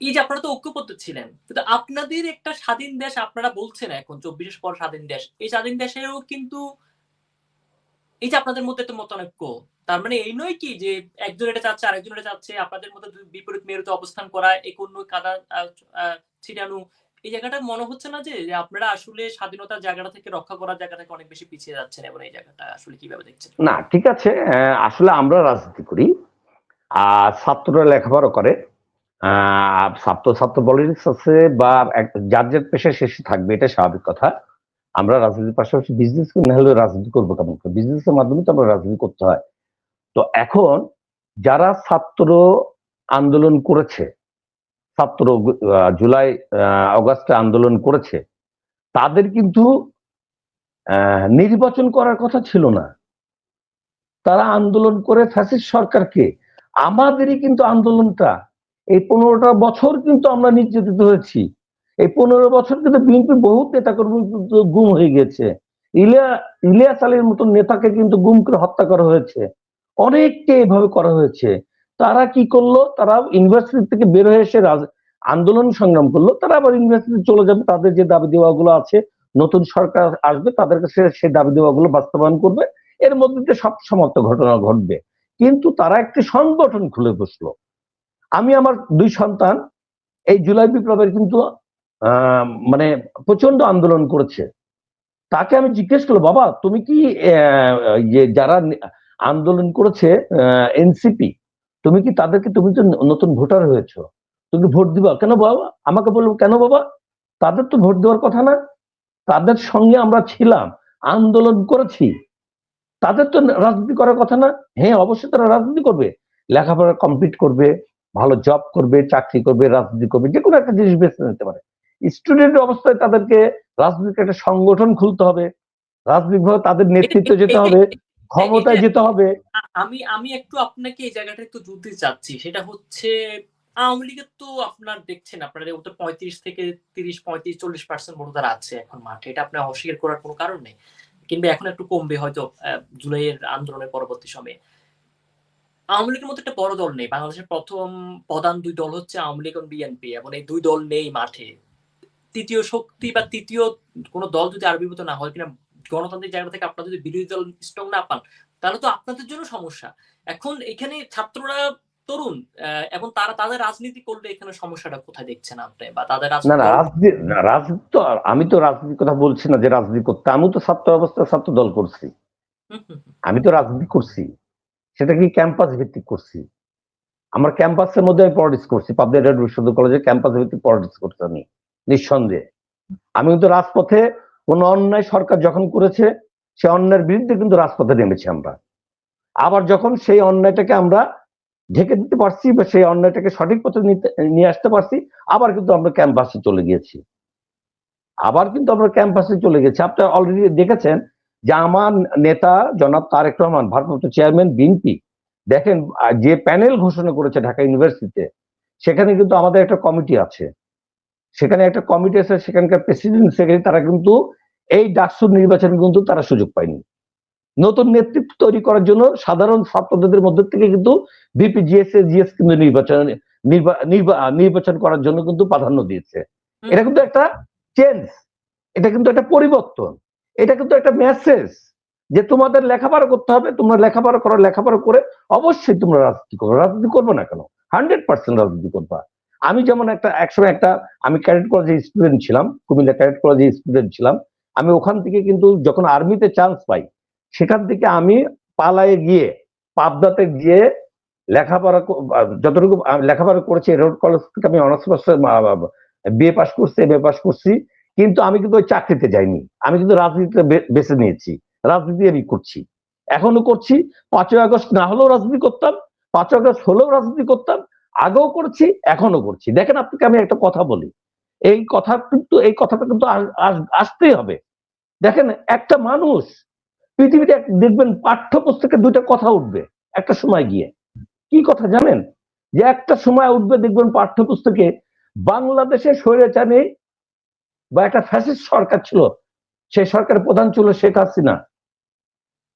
এই যে আপনারা তো ঐক্যবদ্ধ ছিলেন, কিন্তু আপনাদের একটা স্বাধীন দেশ আপনারা বলছেন এখন চব্বিশ পর স্বাধীন দেশ, এই স্বাধীন দেশেও কিন্তু এই যে আপনাদের মধ্যে তো মতানৈক্য, তার মানে এই নয় কি যে একজন এটা চাচ্ছে, আরেকজন এটা চাচ্ছে, আপনাদের মধ্যে বিপরীত মেরুতে অবস্থান করা এক অন্য কাদা ছিটানো, এই জায়গাটা মনে হচ্ছে না যে আপনারা আসলে স্বাধীনতার জায়গাটা থেকে রক্ষা করার জায়গা থেকে অনেক বেশি পিছিয়ে যাচ্ছেন এবং এই জায়গাটা আসলে কীভাবে দেখছেন? না, ঠিক আছে আসলে আমরা রাজনীতি করি, আর ছাত্ররা লেখাপড়া করে ছাত্র ছাত্র পলিটিক্স আছে বা যার যার পেশা শেষে থাকবে এটা স্বাভাবিক কথা। আমরা রাজনীতির পাশাপাশি বিজনেস না হলে রাজনীতি করব কেমন করে? বিজনেসের মাধ্যমে তো আমরা রাজনীতি করতে হয়। তো এখন যারা ছাত্র আন্দোলন করেছে ছাত্র জুলাই আহ, আগস্টে আন্দোলন করেছে তাদের কিন্তু নির্বাচন করার কথা ছিল না। তারা আন্দোলন করে ফ্যাসিস্ট সরকারকে। আমাদেরই কিন্তু আন্দোলনটা এই পনেরোটা বছর কিন্তু আমরা নির্যাতিত হয়েছি। এই পনেরো বছর কিন্তু বিএনপি বহু নেতা কর্মী কিন্তু গুম হয়ে গেছে। ইলিয়া, ইলিয়াস আলীর মতন নেতাকে কিন্তু গুম করে হত্যা করা হয়েছে। অনেককে এভাবে করা হয়েছে। তারা কি করল? তারা ইউনিভার্সিটি থেকে বের হয়ে এসে আন্দোলন সংগ্রাম করল। তারা আবার ইউনিভার্সিটি চলে যাবে। তাদের যে দাবি দেওয়াগুলো আছে, নতুন সরকার আসবে, তাদের কাছে সেই দাবি দেওয়াগুলো বাস্তবায়ন করবে। এর মধ্যে সব সমাপ্ত ঘটনা ঘটবে। কিন্তু তারা একটি সংগঠন খুলে বসল। আমি আমার দুই সন্তান, এই জুলাই বিপ্লবের কিন্তু মানে প্রচণ্ড আন্দোলন করেছে। তাকে আমি জিজ্ঞেস করল বাবা, তুমি কি যে যারা আন্দোলন করেছে এনসিপি, তুমি কি তাদেরকে, তুমি তো নতুন ভোটার হয়েছো, তুমি ভোট দিবা? কেন বাবা? আমাকে বলব কেন বাবা? তাদের তো ভোট দেওয়ার কথা না। তাদের সঙ্গে আমরা ছিলাম, আন্দোলন করেছি। তাদের তো রাজনীতি করার কথা না? হ্যাঁ অবশ্যই তারা রাজনীতি করবে, লেখাপড়া কমপ্লিট করবে ভালো জব করবে, চাকরি করবে, রাজনীতি করবে যে কোনো একটা জিনিস বেছে নিতে পারে। স্টুডেন্ট অবস্থায় তাদেরকে রাজনীতির একটা সংগঠন খুলতে হবে। রাজনৈতিকভাবে তাদের নেতৃত্বে যেতে হবে, ক্ষমতায় যেতে হবে। আমি আমি একটু আপনাকে এই জায়গাটা একটু জুড়তে চাচ্ছি। সেটা হচ্ছে, আওয়ামী লীগের তো আপনার দেখছেন আপনার ওটা পঁয়ত্রিশ থেকে তিরিশ, পঁয়ত্রিশ, চল্লিশ পার্সেন্ট ভোটার আছে এখন মাঠে। এটা আপনি অস্বীকার করার কোনো কারণ নেই। কিংবা এখন একটু কমবে হয়তো জুলাইয়ের আন্দোলনের পরবর্তী সময়ে। আওয়ামী লীগের মতো একটা বড় দল নেই। বাংলাদেশের প্রথম প্রধান দুই দল হচ্ছে আওয়ামী লীগ এবং বিএনপি এবং এই দুই দল নেই মাঠে। তৃতীয় শক্তি বা তৃতীয় কোনো দল যদি আবির্ভূত না হয় কিনা গণতান্ত্রিক জায়গা থেকে আপনারা যদি বিরোধী দল স্ট্রং না পান তাহলে তো আপনাদের জন্য সমস্যা। এখন এখানে ছাত্ররা তরুণ আহ, এবং তারা তাদের রাজনীতি করলে এখানে সমস্যাটা কোথায় দেখছেন আপনি? বা তাদের না না রাজনীতি রাজনীতি তো আমি তো রাজনীতির কথা বলছি না যে রাজনীতি করতে। আমি তো ছাত্র অবস্থায় ছাত্র দল করছি। আমি তো রাজনীতি করছি। সেটা কি ক্যাম্পাস ভিত্তিক করছি? আমার ক্যাম্পাসের মধ্যে আমি পলিটিক্স করছি পাবলিক রেড বিশ্ববিদ্যালয় ক্যাম্পাস ভিত্তিক পলিটিক্স করছি আমি, নিঃসন্দেহে। আমি কিন্তু রাজপথে কোন অন্যায় সরকার যখন করেছে, সে অন্যায়ের বিরুদ্ধে কিন্তু রাজপথে নেমেছি আমরা। আবার যখন সেই অন্যায়টাকে আমরা ঢেকে দিতে পারছি বা সেই অন্যায়টাকে সঠিক পথে নিয়ে আসতে পারছি, আবার কিন্তু আমরা ক্যাম্পাসে চলে গিয়েছি। আবার কিন্তু আমরা ক্যাম্পাসে চলে গেছি আপনি অলরেডি দেখেছেন যে আমার নেতা জনাব তারেক রহমান ভারপ্রাপ্ত চেয়ারম্যান বিএনপি দেখেন যে প্যানেল ঘোষণা করেছে ঢাকা ইউনিভার্সিটিতে সেখানে কিন্তু আমাদের একটা কমিটি আছে। সেখানে একটা কমিটি আছে সেখানকার প্রেসিডেন্ট সেক্রেটারি তারা কিন্তু এই ডাকসুর নির্বাচনে কিন্তু তারা সুযোগ পায়নি। নতুন নেতৃত্ব তৈরি করার জন্য সাধারণ ছাত্রদের মধ্যে থেকে কিন্তু বিপিজিএস জিএস কিন্তু নির্বাচন নির্বা- নির্বা- নির্বাচন করার জন্য কিন্তু প্রাধান্য দিয়েছে। এটা কিন্তু একটা চেঞ্জ এটা কিন্তু একটা পরিবর্তন। এটা কিন্তু একটা মেসেজ যে তোমাদের লেখাপড়া করতে হবে, তোমরা লেখাপড়া করো, লেখাপড়া করে অবশ্যই তোমরা রাজনীতি করো। রাজনীতি করবে না কেন? হান্ড্রেড পার্সেন্ট রাজনীতি করবা। আমি যেমন একটা, একসময় একটা, আমি ক্যাডেট কলেজে স্টুডেন্ট ছিলাম, কুমিল্লা ক্যাডেট কলেজে স্টুডেন্ট ছিলাম। আমি ওখান থেকে কিন্তু যখন আর্মিতে চান্স পাই, সেখান থেকে আমি পালায়ে গিয়ে পাবদাতে গিয়ে লেখাপড়া যতটুকু লেখাপড়া করেছি রোড কলেজ থেকে আমি অনার্স বিএ পাস করছি এম এ পাস করছি। কিন্তু আমি কিন্তু ওই চাকরিতে যাইনি। আমি কিন্তু রাজনীতিতে বেছে নিয়েছি। রাজনীতি আমি করছি। এখনও করছি। পাঁচই আগস্ট না হলেও রাজনীতি করতাম। পাঁচই আগস্ট হলেও রাজনীতি করতাম। আগেও করছি এখনও করছি। দেখেন আপনাকে আমি একটা কথা বলি। এই কথা কিন্তু, এই কথাটা কিন্তু আস- আস- আসতেই হবে। দেখেন, একটা মানুষ পৃথিবীতে দেখবেন পাঠ্যপুস্তকে দুইটা কথা উঠবে একটা সময় গিয়ে। কি কথা জানেন? যে একটা সময় উঠবে, দেখবেন পাঠ্যপুস্তকে বাংলাদেশে স্বৈরাচারী বা একটা ফ্যাসিস্ট সরকার ছিল, সেই সরকারের প্রধান ছিল শেখ হাসিনা।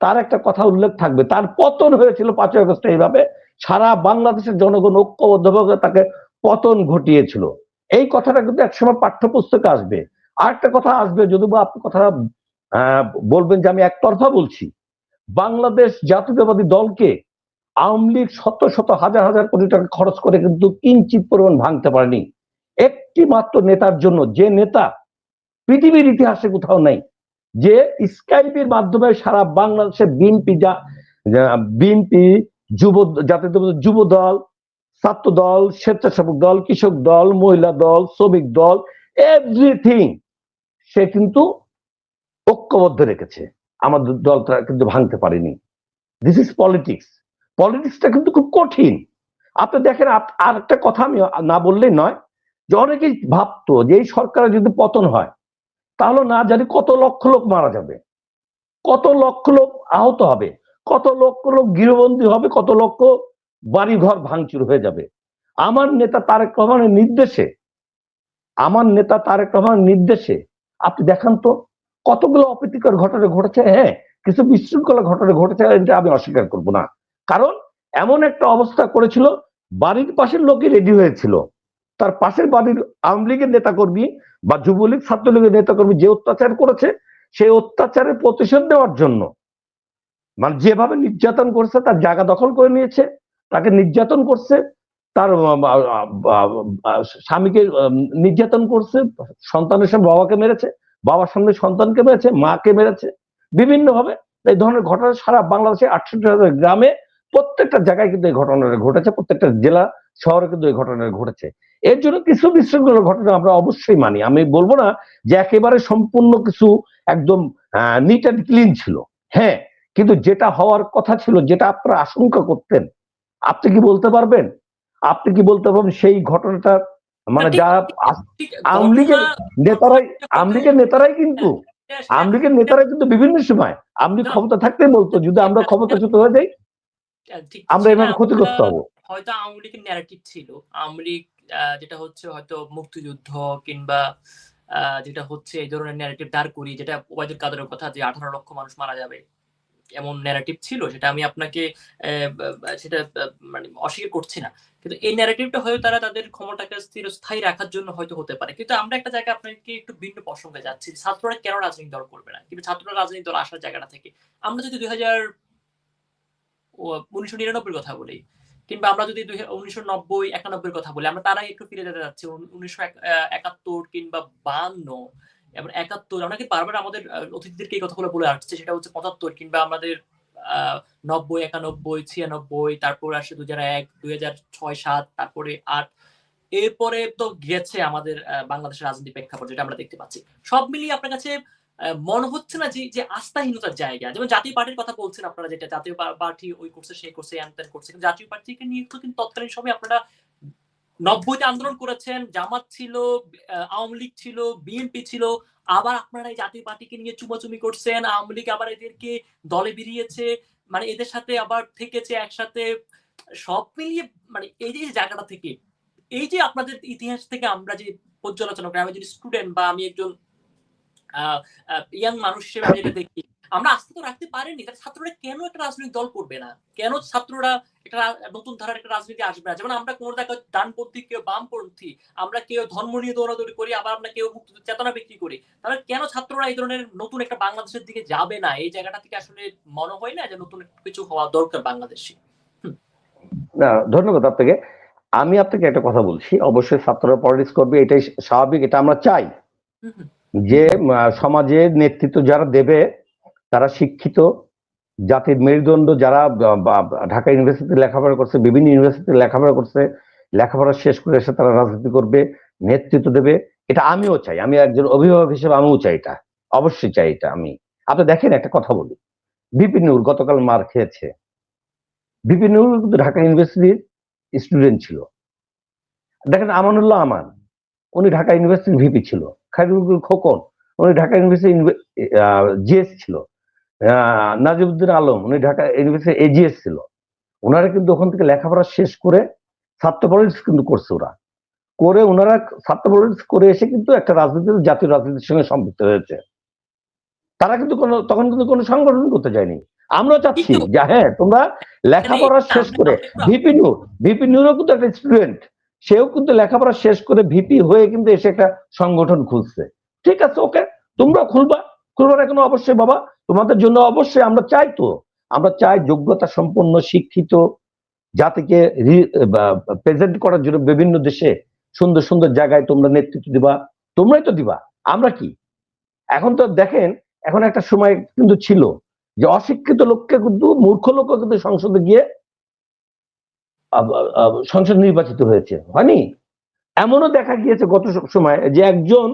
তার একটা কথা উল্লেখ থাকবে, তার পতন হয়েছিল পাঁচই আগস্ট এইভাবে, সারা বাংলাদেশের জনগণ ঐক্যবদ্ধভাবে তাকে পতন ঘটিয়েছিল। এই কথাটা কিন্তু একসময় পাঠ্যপুস্তকে আসবে। আর একটা কথা আসবে, যদি বা আপনি কথাটা বলবেন যে আমি একতরফা বলছি, বাংলাদেশ জাতীয়তাবাদী দলকে আওয়ামী লীগ শত শত হাজার হাজার কোটি টাকা খরচ করে কিন্তু কিঞ্চিত পরিমাণ ভাঙতে পারেনি। একটি মাত্র নেতার জন্য, যে নেতা পৃথিবীর ইতিহাসে কোথাও নাই, যে স্কাইপের মাধ্যমে সারা বাংলাদেশে বিএনপি যা বিএনপি যুব, জাতীয় যুব দল, ছাত্র দল, স্বেচ্ছাসেবক দল, কৃষক দল, মহিলা দল, শ্রমিক দল এভরিথিং সে কিন্তু ঐক্যবদ্ধ রেখেছে। আমাদের দলটা কিন্তু ভাঙতে পারেনি। দিস ইজ পলিটিক্স পলিটিক্সটা কিন্তু খুব কঠিন। আপনি দেখেন আর একটা কথা আমি না বললেই নয় যে অনেকেই ভাবতো যে এই সরকারের যদি পতন হয়, তাহলে না জানি কত লক্ষ লোক মারা যাবে। কত লক্ষ লোক আহত হবে, কত লক্ষ লোক গৃহবন্দী হবে, কত লক্ষ বাড়ি ঘর ভাঙচুর হয়ে যাবে। আমার নেতা তারেক রহমানের নির্দেশে, আমার নেতা তারেক রহমানের নির্দেশে, আপনি দেখান তো, কতগুলো অপ্রীতিকর ঘটনা ঘটেছে হ্যাঁ কিছু বিশৃঙ্খলা ঘটনা ঘটেছে, এটা আমি অস্বীকার করব না। কারণ এমন একটা অবস্থা করেছিল, বাড়ির পাশের লোকই রেডি হয়েছিল। তার পাশের বাড়ির আওয়ামী লীগের নেতাকর্মী বা যুবলীগ, ছাত্রলীগের নেতাকর্মী যে অত্যাচার করেছে, সেই অত্যাচারের প্রতিশোধ দেওয়ার জন্য। মানে যেভাবে নির্যাতন করছে, তার জায়গা দখল করে নিয়েছে, তাকে নির্যাতন করছে, তার স্বামীকে নির্যাতন করছে, সন্তানের সামনে বাবাকে মেরেছে, বাবার সামনে সন্তানকে মেরেছে, মাকে মেরেছে। বিভিন্ন ভাবে এই ধরনের ঘটনা সারা বাংলাদেশে আটষট্টি হাজার গ্রামে প্রত্যেকটা জায়গায় কিন্তু এই ঘটনাটা ঘটেছে, প্রত্যেকটা জেলা, শহরে কিন্তু এই ঘটনাটা ঘটেছে। এর জন্য কিছু বিশৃঙ্খল ঘটনা আমরা অবশ্যই মানি। আমি বলব না যে একেবারে সম্পূর্ণ কিছু একদম নিট অ্যান্ড ক্লিন ছিল। হ্যাঁ কিন্তু যেটা হওয়ার কথা ছিল যেটা আপনারা আশঙ্কা করতেন আপনি কি বলতে পারবেন? আপনি কি বলতে পারবেন সেই ঘটনাটা? মানে যারা আওয়ামী লীগের নেতারাই আওয়ামী লীগের নেতারাই কিন্তু। হ্যাঁ, আওয়ামী লীগের নেতারাই কিন্তু বিভিন্ন সময়। আওয়ামী লীগ ক্ষমতা থাকতেই বলতো যদি আমরা ক্ষমতা ক্ষমতাচ্যুত হয়ে যাই আমরা এভাবে ক্ষতিগ্রস্ত হব। হয়তো আওয়ামী লীগের ন্যারেটিভ ছিল। আওয়ামী লীগ যেটা হচ্ছে হয়তো মুক্তিযুদ্ধ কিংবা যেটা হচ্ছে এই ধরনের ন্যারেটিভ দাঁড় করি যেটা ওবায়দুল কাদেরের কথা যে আঠারো লক্ষ মানুষ মারা যাবে, এমন ন্যারেটিভ ছিল, সেটা আমি আপনাকে সেটা মানে অস্বীকার করছি না। কিন্তু এই ন্যারেটিভটা হয়তো তারা তাদের ক্ষমতাকে স্থিরস্থায়ী রাখার জন্য হয়তো হতে পারে। কিন্তু আমরা একটা জায়গায় আপনাকে একটু ভিন্ন প্রসঙ্গে যাচ্ছি ছাত্ররা কেন রাজনৈতিক দল করবে না? কিন্তু ছাত্ররা রাজনৈতিক দল আসার জায়গাটা থেকে। আমরা যদি দুই হাজার উনিশশো নিরানব্বই কথা বলি কিংবা আমরা যদি উনিশশো নব্বই একানব্বই কথা বলি, আমরা তারাই একটু ফিরে যেতে যাচ্ছি উনিশশো একাত্তর কিংবা বান্ন এবং একাত্তর, আমরা কিন্তু বারবার আমাদের অতিথিদেরকে এই কথাগুলো বলে আসছে, সেটা হচ্ছে পঁচাত্তর কিংবা আমাদের নব্বই, একানব্বই, ছিয়ানব্বই, তারপর আসে দুই হাজার এক, দুই হাজার ছয়, সাত, তারপরে আট। এরপরে তো গেছে আমাদের বাংলাদেশের রাজনীতি প্রেক্ষাপট, যেটা আমরা দেখতে পাচ্ছি। সব মিলিয়ে আপনার কাছে মনে হচ্ছে না যে আস্থাহীনতার জায়গা। যেমন জাতীয় পার্টির কথা বলছেন আপনারা, যেটা জাতীয় পার্টি ওই করছে, সেই করছে করছে। জাতীয় পার্টিকে নিয়ে তো কিন্তু তৎকালীন সময় আপনারা নব্বইতে আন্দোলন করেছেন, জামাত ছিল আওয়ামী লীগ ছিল, বিএনপি ছিল। আবার আপনারা এই জাতীয় পার্টিকে নিয়ে চুমাচুমি করছেন, আওয়ামী লীগ আবার এদেরকে দলে বেরিয়েছে মানে এদের সাথে আবার থেকেছে একসাথে। সব মিলিয়ে মানে এই যে জায়গাটা থেকে, এই যে আপনাদের ইতিহাস থেকে আমরা যে পর্যালোচনা করি, আমি যদি স্টুডেন্ট বা আমি একজন ইয়াং মানুষ হিসেবে আমি যেটা দেখি। আমরা আস্থা তো রাখতে পারিনি তাহলে ছাত্ররা কেন একটা রাজনৈতিক দল করবে না? কেন ছাত্ররা একটা নতুন ধারার একটা রাজনীতি আসবে না? যেমন আমরা কোনো দেখা ডানপন্থী কেউ বামপন্থী আমরা কেউ ধর্ম নিয়ে দৌড়াদৌড়ি করি আবার আমরা কেউ মুক্ত চেতনা বিক্রি করি তাহলে কেন ছাত্ররা এই ধরনের নতুন একটা বাংলাদেশের দিকে যাবে না? এই জায়গাটা থেকে আসলে মনে হয় না যে নতুন কিছু হওয়া দরকার বাংলাদেশে? না ধন্যবাদ আপনাকে। আমি আপনাকে একটা কথা বলছি অবশ্যই ছাত্ররা পলিটিক্স করবে এটাই স্বাভাবিক এটা আমরা চাই। হুম হুম। যে সমাজে নেতৃত্ব যারা দেবে, তারা শিক্ষিত জাতির মেরুদণ্ড যারা ঢাকা ইউনিভার্সিটিতে লেখাপড়া করছে, বিভিন্ন ইউনিভার্সিটিতে লেখাপড়া করছে, লেখাপড়া শেষ করে এসে তারা রাজনীতি করবে, নেতৃত্ব দেবে, এটা আমিও চাই। আমি একজন অভিভাবক হিসেবে আমিও চাই এটা। অবশ্যই চাই এটা আমি। আপনি দেখেন, একটা কথা বলি। বিপিন নূর গতকাল মার খেয়েছে। বিপিন নূর কিন্তু ঢাকা ইউনিভার্সিটির স্টুডেন্ট ছিল। দেখেন, আমানুল্লাহ আমান, উনি ঢাকা ইউনিভার্সিটির ভিপি ছিল। খাইরুল খোকন উনি ঢাকা ইউনিভার্সিটি জিএস ছিল। নাজিবুদ্দিন আলম উনি ঢাকা ইউনিভার্সিটি এজিএস ছিল। ওনারা কিন্তু ওখান থেকে লেখাপড়া শেষ করে ছাত্র পলিটিক্স কিন্তু করছে ওরা। করে ওনারা ছাত্র পলিটিক্স করে এসে কিন্তু একটা রাজনীতি জাতীয় রাজনীতির সঙ্গে সম্পৃক্ত হয়েছে। তারা কিন্তু কোনো তখন কিন্তু কোনো সংগঠন করতে যায়নি। আমরাও চাচ্ছি যে হ্যাঁ তোমরা লেখাপড়া শেষ করে ভিপি নূর ভিপি নূরও কিন্তু একটা স্টুডেন্ট। সেও কিন্তু লেখাপড়া শেষ করে ভিপি হয়ে কিন্তু এসে একটা সংগঠন খুলছে। ঠিক আছে, ওকে? তোমরা খুলবা। খুলবা না কেন অবশ্যই বাবা, তোমাদের জন্য অবশ্যই আমরা চাই তো। আমরা চাই যোগ্যতা সম্পন্ন, শিক্ষিত জাতিকে প্রেজেন্ট করার জন্য বিভিন্ন দেশে সুন্দর সুন্দর জায়গায় তোমরা নেতৃত্ব দিবা। তোমরাই তো দিবা, আমরা কি? এখন তো দেখেন, এখন একটা সময় কিন্তু ছিল যে অশিক্ষিত লোককে কিন্তু মূর্খ লোকও কিন্তু সংসদে গিয়ে সংসদ নির্বাচিত হয়েছে। হয়নি? এমনও দেখা গিয়েছে গত সময় যে একজন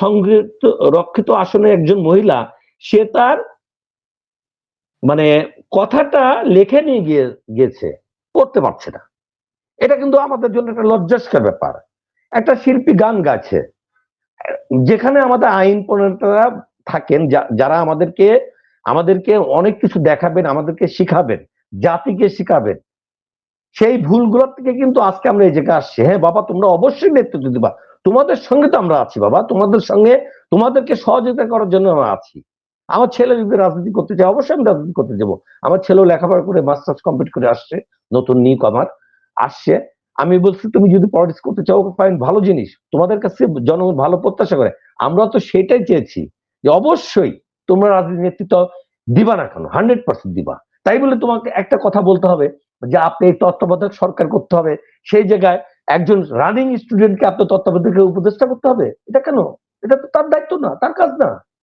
সংরক্ষিত রক্ষিত আসনে একজন মহিলা, সে তার মানে কথাটা লেখে নিয়ে গিয়ে গিয়েছে পড়তে পারছে না। এটা কিন্তু আমাদের জন্য একটা লজ্জাস্কর ব্যাপার। একটা শিল্পী গান গাচ্ছে যেখানে আমাদের আইন প্রণেতারা থাকেন যারা আমাদেরকে আমাদেরকে অনেক কিছু দেখাবেন, আমাদেরকে শিখাবেন, জাতিকে শিখাবেন। সেই ভুলগুলোর থেকে কিন্তু আজকে আমরা এই জায়গায় আসছি। হ্যাঁ বাবা, তোমরা অবশ্যই নেতৃত্ব দিবা। তোমাদের সঙ্গে তো আমরা আছি, বাবা। তোমাদের সঙ্গে তোমাদেরকে সহযোগিতা করার জন্য আমরা আছি। আমার ছেলে যদি রাজনীতি করতে চায়, অবশ্যই আমি রাজনীতি করতে যাব। আমার ছেলেও লেখাপড়া করে মাস্টার্স কমপ্লিট করে আসছে, নতুন নিক আমার, আসছে। আমি বলছি, তুমি যদি পলিটিক্স করতে চাও ফাইন ভালো জিনিস। তোমাদের কাছে জনগণ ভালো প্রত্যাশা করে। আমরা তো সেটাই চেয়েছি যে অবশ্যই তোমরা রাজনীতি নেতৃত্ব দিবা না কেন? হান্ড্রেড পার্সেন্ট দিবা। তাই বলে তোমাকে একটা কথা বলতে হবে। যে আপনি তত্ত্বাবধায়ক সরকার করতে হবে, সেই জায়গায় একজন রানিং স্টুডেন্টকে আপনার তত্ত্বাবধায়কের উপদেষ্টা করতে হবে? এটা কেন? এটা তো তার দায়িত্ব না, তার কাজ না।